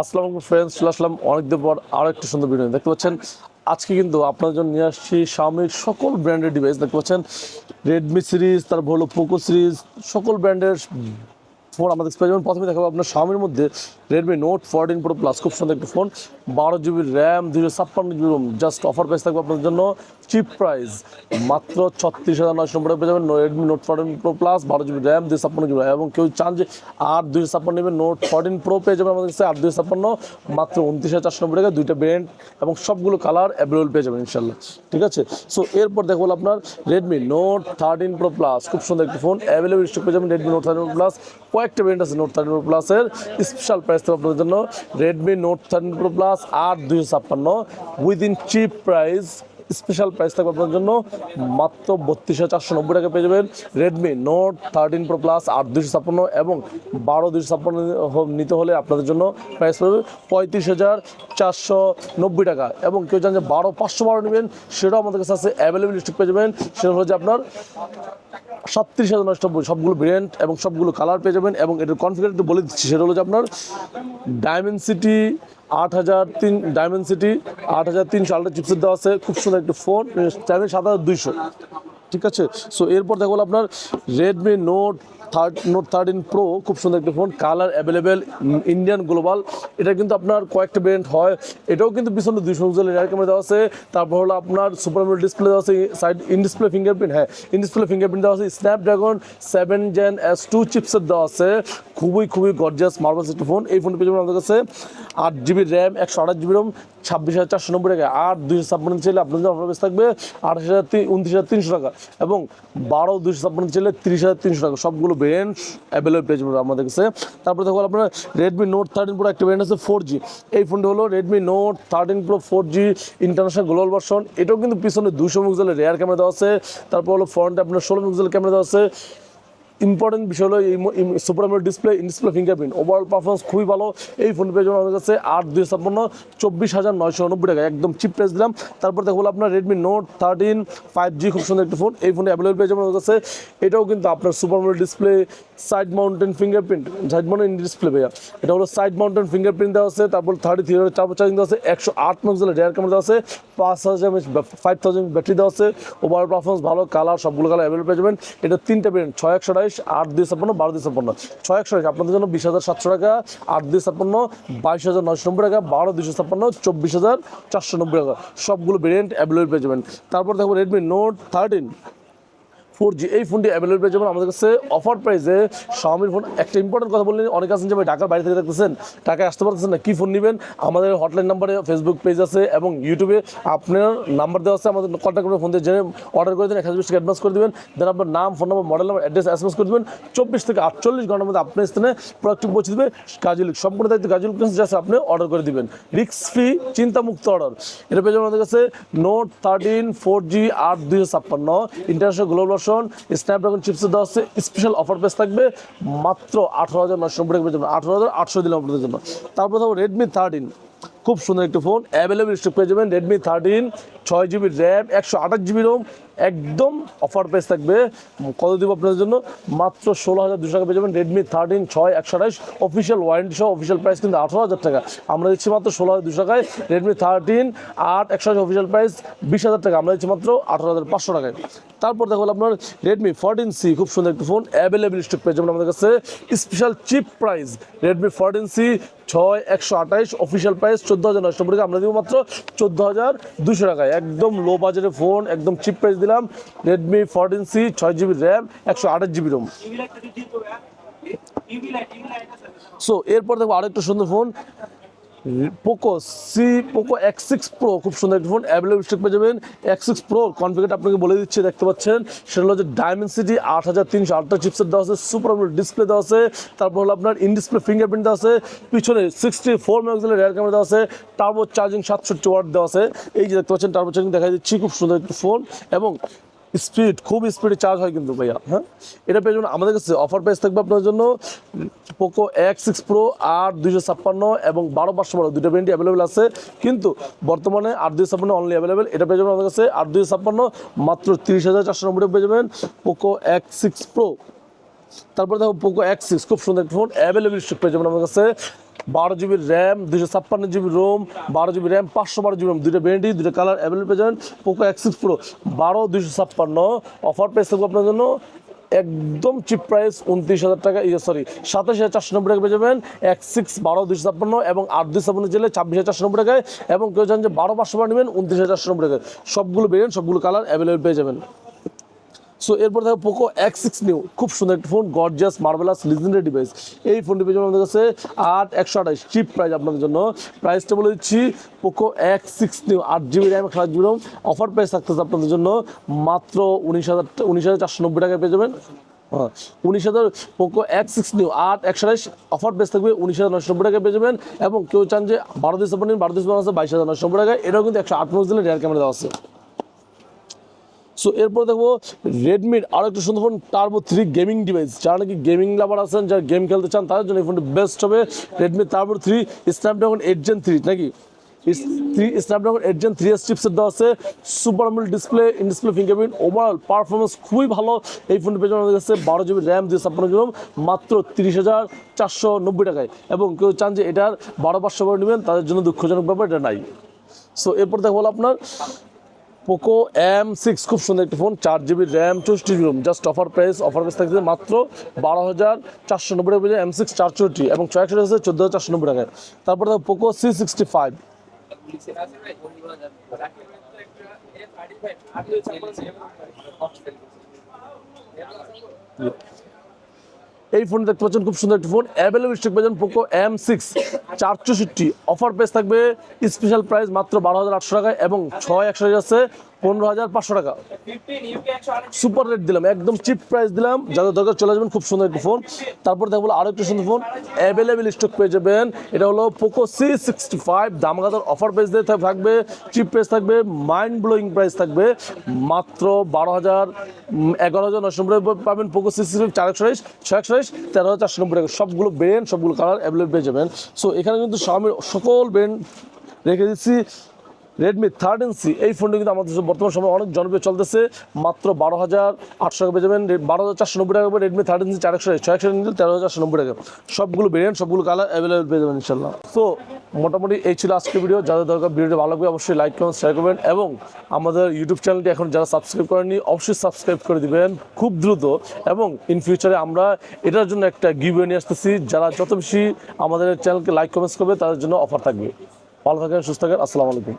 আসসালামু ফ্রেন্ডস চলে আসলাম অনেকদিন পর আরও একটা সুন্দর ভিডিও দেখতে পাচ্ছেন, আজকে কিন্তু আপনার জন্য নিয়ে আসছি শাওমির সকল ব্র্যান্ডের ডিভাইস দেখতে পাচ্ছেন রেডমি সিরিজ তারপর হলো পোকো সিরিজ সকল ব্র্যান্ডের ফোন, আমাদের পেয়ে যাবেন প্রথমে দেখাবো আপনার শাওমির মধ্যে Redmi Note fourteen Pro Plus খুব সুন্দর একটি ফোন বারো জিবি র্যাম দুশো ছাপ্পান্ন GB ROM just offer price থাকবে আপনাদের জন্য চিপ প্রাইস মাত্র ছত্রিশ হাজার নয়শো নম্বরে পেয়ে যাবেন Redmi Note fourteen Pro Plus বারো জিবি র্যাম দুশো ছাপ্পান্ন জিবি এবং কেউ চান যে আট দুশো ছাপ্পান্ন নেবেন নোট ফোরটিন প্রো পেয়ে যাবেন আমাদের কাছে, আর দুশো ছাপ্পান্ন মাত্র উনত্রিশ হাজার চারশো নব্বই টাকা, দুইটা ব্র্যান্ড এবং সবগুলো কালার অ্যাভেলেবল পেয়ে যাবেন ইনশাল্লাহ ঠিক আছে? সো এরপর দেখব আপনার Redmi Note thirteen Pro Plus খুব সুন্দর একটি ফোন অ্যাভেলেবল স্টক পেয়ে যাবেন Redmi Note thirteen Pro Plus কয়েকটা ব্র্যান্ড আছে নোট থার্টিন প্রো প্লাসের স্পেশাল প্রাইস থাকবে আপনাদের জন্য Redmi Note thirteen Pro Plus আট দুইশো ছাপ্পান্ন। Within cheap price special price থাকবে আপনার জন্য। মাত্র বত্রিশ হাজার চারশো নব্বই টাকা পেয়ে যাবেন। Redmi Note thirteen Pro Plus আট দুশো ছাপ্পান্ন এবং বারো দুশো ছাপ্পান্ন নিতে হলে আপনাদের জন্য প্রাইস পড়বে পঁয়ত্রিশ হাজার চারশো নব্বই টাকা। এবং কেউ জানেন যে বারো পাঁচশো বারো নেবেন, সেটাও আমাদের কাছে আছে অ্যাভেলেবল স্টক পেয়ে যাবেন। সেটা হচ্ছে আপনার সাতত্রিশ হাজার নষ্ট সবগুলো ব্র্যান্ড এবং সবগুলো কালার পেয়ে যাবেন। এবং এটার কনফিগার একটু বলে দিচ্ছি, সেটা হলো যে আপনার ডায়মন্ড সিটি আট হাজার তিন ডায়মন্ড সিটি আট হাজার তিনশো আলট্রা চিপসের দেওয়া আছে। খুব সুন্দর একটি ফোন চ্যানেল সাত হাজার দুইশো। ঠিক আছে? সো এরপর দেখো আপনার Redmi Note third Note thirteen Pro খুব সুন্দর একটি phone colour available Indian global এটা কিন্তু আপনার কয়েকটা ব্র্যান্ড হয়। এটাও কিন্তু পিছনে দুইশো উজ্জ্বল এয়ার ক্যামেরা দেওয়া আছে। তারপর হলো আপনার সুপার ডিসপ্লে দেওয়া আছে সাইড ইন ডিসপ্লে ফিঙ্গারপ্রিন্ট হ্যাঁ ইন ডিসপ্লে ফিঙ্গারপ্রিন্ট দেওয়া আছে Snapdragon seven Gen S two chipset দেওয়া আছে। খুবই খুবই গর্জিয়াস মার্বেলস একটি ফোন এই ফোনটি পেয়ে যাবেন আমাদের কাছে আট জিবি র্যাম একশো আঠাশ জিবি রোম ছাব্বিশ হাজার চারশো নব্বই টাকা। আর দুইশো ছাপ্পান্ন চাইলে আপনার জন্য অফার থাকবে আঠাশ হাজার উনত্রিশ হাজার তিনশো টাকা। এবং বারো দুইশো ছাপ্পান্ন চাইলে তিরিশ হাজার তিনশো টাকা। সবগুলো ব্র্যান্ড অ্যাভেলেবল পেয়েছে আমাদের কাছে। তারপরে দেখো আপনার রেডমি নোট থার্টিন প্রো একটা ভেরিয়েন্ট আছে ফোর জি এই ফোনটি হলো Redmi Note thirteen Pro four G international global version এটাও কিন্তু পিছনে দুশো মেগাপিক্সেলের রেয়ার ক্যামেরা দেওয়া আছে। তারপর হলো ফ্রন্টে আপনার ষোলো মেগাপিক্সেল ক্যামেরা দেওয়া আছে। ইম্পর্টেন্ট বিষয় হলো এই super AMOLED display display fingerprint overall performance খুবই ভালো। এই ফোন পেয়ে যাবেন আমাদের কাছে আট দুই ছাপ্পান্ন, চব্বিশ হাজার নয়শো নব্বই টাকা। একদম চিপ প্রাইস দিলাম। তারপর দেখো আপনার Redmi Note thirteen five G খুব সুন্দর একটি ফোন এই ফোনে অ্যাভেলেবল পেয়ে যাবেন আমাদের কাছে এটাও কিন্তু আপনার super AMOLED display side mountain fingerprint side mountain display ভাইয়া। এটা হলো সাইড মাউন্টেন ফিঙ্গারপ্রিন্ট দেওয়া আছে। তারপর থার্টি থ্রি চার চার্জিং দেওয়া আছে। একশো আট মেগাপিক্সেলের রেয়ার ক্যামেরা দেওয়া আছে। পাঁচ হাজার ফাইভ থাউজেন্ড ব্যাটারি দেওয়া আছে। ওভারঅল পারফরমেন্স ভালো। কালার সবগুলো কালার অ্যাভেলেবল পেয়ে যাবেন। এটা তিনটা ব্র্যান্ড ছয় একশো আঠাইশ, আট, দুই, ছাপ্পান্ন, বারো, দুই, ছাপ্পান্ন। ছয়, একশো টাকা। আপনাদের জন্য বিশ হাজার সাতশো টাকা, আট, দুই, ছাপ্পান্ন, বাইশ হাজার নয়শো নব্বই টাকা, বারো দুশো ছাপ্পান্ন, চব্বিশ হাজার চারশো নব্বই টাকা। সবগুলো ভেরিয়েন্ট অ্যাভেলেবল পেয়ে যাবেন। তারপর দেখব Redmi Note thirteen four G এই ফোনটি অ্যাভেলেবল যাবেন আমাদের কাছে অফার প্রাইসে শাওমির ফোন একটা ইম্পর্টেন্ট কথা বললেন। অনেক আছেন যে ভাই ঢাকার বাইরে থেকে দেখতেছেন ঢাকায় আসতে পারতেছেন না, কী ফোন নেবেন? আমাদের হটলাইন নাম্বারে ফেসবুক পেজ আছে এবং ইউটিউবে আপনার নাম্বার দেওয়া আছে, আমাদের কন্ট্যাক্ট করে ফোন দিয়ে জেনে অর্ডার করে দিন এক হাজার বিশ টাকা অ্যাডভান্স করে দেবেন। দেন আপনার নাম ফোন নম্বর মডেল নাম্বার অ্যাড্রেস এস করে দেবেন। চব্বিশ থেকে আটচল্লিশ ঘণ্টার মধ্যে আপনার স্থানে প্রোডাক্টটি পৌঁছে দেবে। গাজুল সম্পূর্ণ দায়িত্ব গাজুল জাস্ট আপনি অর্ডার করে দিবেন। রিক্স ফ্রি চিন্তামুক্ত অর্ডার এটা পেয়ে যাবেন আমাদের কাছে নোট থার্টিন ফোর জি আট দুইশো ছাপ্পান্ন ইন্টারন্যাশনাল গ্লোবাল ভার্সন স্ন্যাপড্রাগন চিপসের দেওয়া হচ্ছে স্পেশাল অফার পেস থাকবে মাত্র আঠারো হাজার নশো নব্বই টাকার জন্য, আঠারো হাজার আটশো দিলাম আপনাদের জন্য। তারপর ধরো রেডমি থার্টিন খুব সুন্দর একটি ফোন অ্যাভেলেবল স্টক পেয়ে যাবেন রেডমি থার্টিন ছয় জিবি র্যাম একশো আঠাশ জিবি রোম একদম অফার প্রাইস থাকবে। কত দিব আপনাদের জন্য? মাত্র ষোলো হাজার দুশো টাকা পেয়ে যাবেন রেডমি থার্টিন ছয় একশো আঠাইশ অফিসিয়াল ওয়ারেন্টি সহ অফিসিয়াল প্রাইস কিন্তু আঠারো হাজার টাকা। আমরা দিচ্ছি মাত্র ষোলো হাজার দুশো টাকায় রেডমি থার্টিন আট একশো আঠাশ অফিসিয়াল প্রাইস বিশ হাজার টাকা। আমরা দিচ্ছি মাত্র আঠারো হাজার পাঁচশো টাকায়। তারপর দেখো আপনার রেডমি ফোরটিন সি খুব সুন্দর একটি ফোন অ্যাভেলেবল স্টক পেয়ে যাবেন আমাদের কাছে। Special cheap price Redmi fourteen C ছয় একশো আঠাইশ অফিসিয়াল প্রাইস চোদ্দ হাজার নয়শো টাকা। আমরা দিব মাত্র চোদ্দ হাজার দুশো টাকায়। একদম লো বাজেটের ফোন একদম চিপ প্রাইস দিলাম রেডমি ফোরটিন সি ছয় জিবি র্যাম একশো আঠাশ জিবি রোম সো এরপর দেখো আরেকটা সুন্দর phone Poco C Poco X six Pro খুব সুন্দর একটা ফোন অ্যাভেলেবল স্টক পেয়ে যাবেন। এক্স সিক্স প্রো কনফিগার আপনাকে বলে দিচ্ছি, দেখতে পাচ্ছেন। সেটা হলো যে ডায়মন্ড সিটি আট হাজার তিনশো, আটটা চিপসেট দেওয়া আছে সুপার ডিসপ্লে দেওয়া আছে। তারপর হলো আপনার ইন ডিসপ্লে ফিঙ্গারপ্রিন্ট দেওয়া আছে। পিছনে সিক্সটি ফোর মেগাপিক্সেলের রেয়ার ক্যামেরা দেওয়া আছে। টার্বো চার্জিং সাতষট্টি ওয়াট দেওয়া আছে। এই যে দেখতে পাচ্ছেন টার্বো চার্জিং দেখা দিচ্ছি, খুব সুন্দর একটা ফোন এবং স্পিড, খুব স্পিডে চার্জ হয় কিন্তু ভাইয়া হ্যাঁ? এটা পেয়ে যাবেন আমাদের কাছে অফার প্রাইস থাকবে আপনার জন্য পোকো এক্স সিক্স প্রো আট দুইশো ছাপ্পান্ন এবং বারো পাঁচশো বারো দুটো ব্র্যান্ডই অ্যাভেলেবেল আছে। কিন্তু বর্তমানে আট দুইশো ছাপ্পান্ন অনলি অ্যাভেলেবেল এটা পেয়ে যাবেন আমাদের কাছে আট দুইশো ছাপ্পান্ন, মাত্র তিরিশ হাজার চারশো নব্বই পেয়ে যাবেন পোকো এক্স সিক্স প্রো তারপরে দেখো পোকো এক্স সিক্স খুব সুন্দর ফোন অ্যাভেলেবল স্টক পেয়ে যাবেন আমার কাছে। বারো জিবি র্যাম দুশো ছাপ্পান্ন জিবি রোম বারো জিবি র্যাম পাঁচশো বারো জিবি রোম দুটো ভ্যারান্টি দুটো কালার অ্যাভেলেবল পেয়ে যাবেন। পোকো সিক্স প্রো বারো দুশো ছাপ্পান্ন। অফার প্রাইস থাকবে আপনার জন্য একদম চিপ প্রাইস উনত্রিশ হাজার টাকা ইয়ে সরি সাতাশ হাজার চারশো নব্বই টাকা পেয়ে যাবেন। এক সিক্স বারো দুশো ছাপ্পান্ন এবং আট দুই ছাপ্পান্ন জেলে ছাব্বিশ হাজার চারশো নব্বই টাকায় এবং কেউ চান যে বারো, পাঁচশো বার নেবেন, উনত্রিশ হাজার চারশো নব্বই টাকায়। সবগুলো বেরেন সবগুলো কালার অ্যাভেলেবল পেয়ে যাবেন। সো এরপর দেখো পোকো এক্স সিক্স নিউ খুব সুন্দর একটা phone gorgeous marvellous legendary device এই ফোনটি পেয়ে যাবেন আমাদের কাছে আট, একশো আঠাশ চিপ প্রাইস আপনাদের জন্য। প্রাইসটা বলে দিচ্ছি পোকো এক্স সিক্স নিউ আট জিবি র্যাম একশো আট জিবি অফার প্রাইস থাকতেছে আপনাদের জন্য মাত্র উনিশ হাজার উনিশ হাজার চারশো নব্বই টাকায় পেয়ে যাবেন। হ্যাঁ উনিশ হাজার পোকো এক্স সিক্স নিউ আট, একশো অফার বেস থাকবে উনিশ হাজার নশো নব্বই টাকায় পেয়ে যাবেন। এবং কেউ চান যে বারো দিন বারো দিন আছে, বাইশ হাজার নশো নব্বই টাকায়। এটাও কিন্তু একশো আট দিলে রেয়ার ক্যামেরা দেওয়া আছে। সো এরপর দেখব রেডমির আরও একটা সুন্দর phone turbo three gaming device যারা নাকি গেমিং লাভার আছেন, যারা গেম খেলতে চান, তাদের জন্য এই ফোনটি বেস্ট হবে Redmi Turbo three Snapdragon eight Gen three নাকি? Snapdragon eight Gen three S chipset দেওয়া আছে। Super AMOLED display in display fingerprint overall performance খুবই ভালো। এই ফোনটি পেয়ে আমাদের কাছে বারো জিবি র্যাম দিয়ে ছাপ্পান্ন জিবি মাত্র তিরিশ হাজার চারশো নব্বই টাকায়। এবং কেউ চান যে এটার বারো পাঁচশো করে নেবেন, তাদের জন্য দুঃখজনক ব্যাপার, এটা নাই। সো এরপর দেখো হলো আপনার পোকো এম সিক্স খুব সুন্দর একটি ফোন চার জিবি র্যাম চৌষট্টি GB just offer price offer price থাকছে মাত্র বারো হাজার চারশো নব্বই টাকা এম সিক্স চার চৌষট্টি এবং ছয় একশো চোদ্দ হাজার চারশো নব্বই টাকায়। তারপরে পোকো সি সিক্সটি ফাইভ এই ফোন দেখতে পাচ্ছেন, খুব সুন্দর একটি ফোন। অ্যাভেলেবল স্টক পাচ্ছেন পোকো এম সিক্স চার চৌষট্টি অফার প্রাইস থাকবে। স্পেশাল প্রাইস মাত্র বারো হাজার আটশো টাকায় এবং ছয় একশো আছে। পনেরো হাজার পাঁচশো টাকা। সুপার রেট দিলাম, একদম চিপ প্রাইস দিলাম। যাদের দরকার চলে যাবেন খুব সুন্দর একটি ফোন তারপর দেখব আরও একটি সুন্দর ফোন অ্যাভেলেবেল স্টক পেয়ে যাবেন। এটা হলো পোকো সি সিক্সটি ফাইভ দামগাদার অফার প্রাইস দিয়ে থাকবে চিপ প্রাইস থাকবে মাইন্ড ব্লোয়িং প্রাইস থাকবে। মাত্র বারো হাজার এগারো হাজার নশো নব্বই পাবেন পোকো সি সিক্সটি চার একশো আঠাশ, ছয় একশো আঠাশ, তেরো হাজার চারশো নব্বই সবগুলো ব্রেন সবগুলো কালার অ্যাভেলেবল পেয়ে যাবেন। সো এখানে কিন্তু স্বামীর সকল ব্রেন রেখে দিচ্ছি। রেডমি থার্ড সি এই ফোনটি কিন্তু আমাদের বর্তমান সময় অনেক জনপ্রিয় চলতেছে। মাত্র বারো হাজার আটশো টাকা পেয়ে যাবেন। বারো হাজার চারশো নব্বই টাকা রেডমি থার্ড সি চার একশো ছয় একশো নিলে তেরো হাজার চারশো নব্বই টাকা। সবগুলো ভেরিয়েন্ট সবগুলো কালার অ্যাভেলেবেল পেয়ে যাবেন ইনশাল্লাহ তো মোটামুটি এই ছিল আজকের ভিডিও যাদের দরকার ভিডিওটি ভালো লাগবে অবশ্যই লাইক করবেন শেয়ার করবেন এবং আমাদের ইউটিউব চ্যানেলটি এখন যারা সাবস্ক্রাইব করেননি, অবশ্যই সাবস্ক্রাইব করে দিবেন খুব দ্রুত। এবং ইন ফিউচারে আমরা এটার জন্য একটা গিভ নিয়ে আসতেছি। যারা যত বেশি আমাদের চ্যানেলকে লাইক কমেন্টস করবে, তাদের জন্য অফার থাকবে। ভালো থাকেন, সুস্থ থাকেন। আসসালামু আলাইকুম।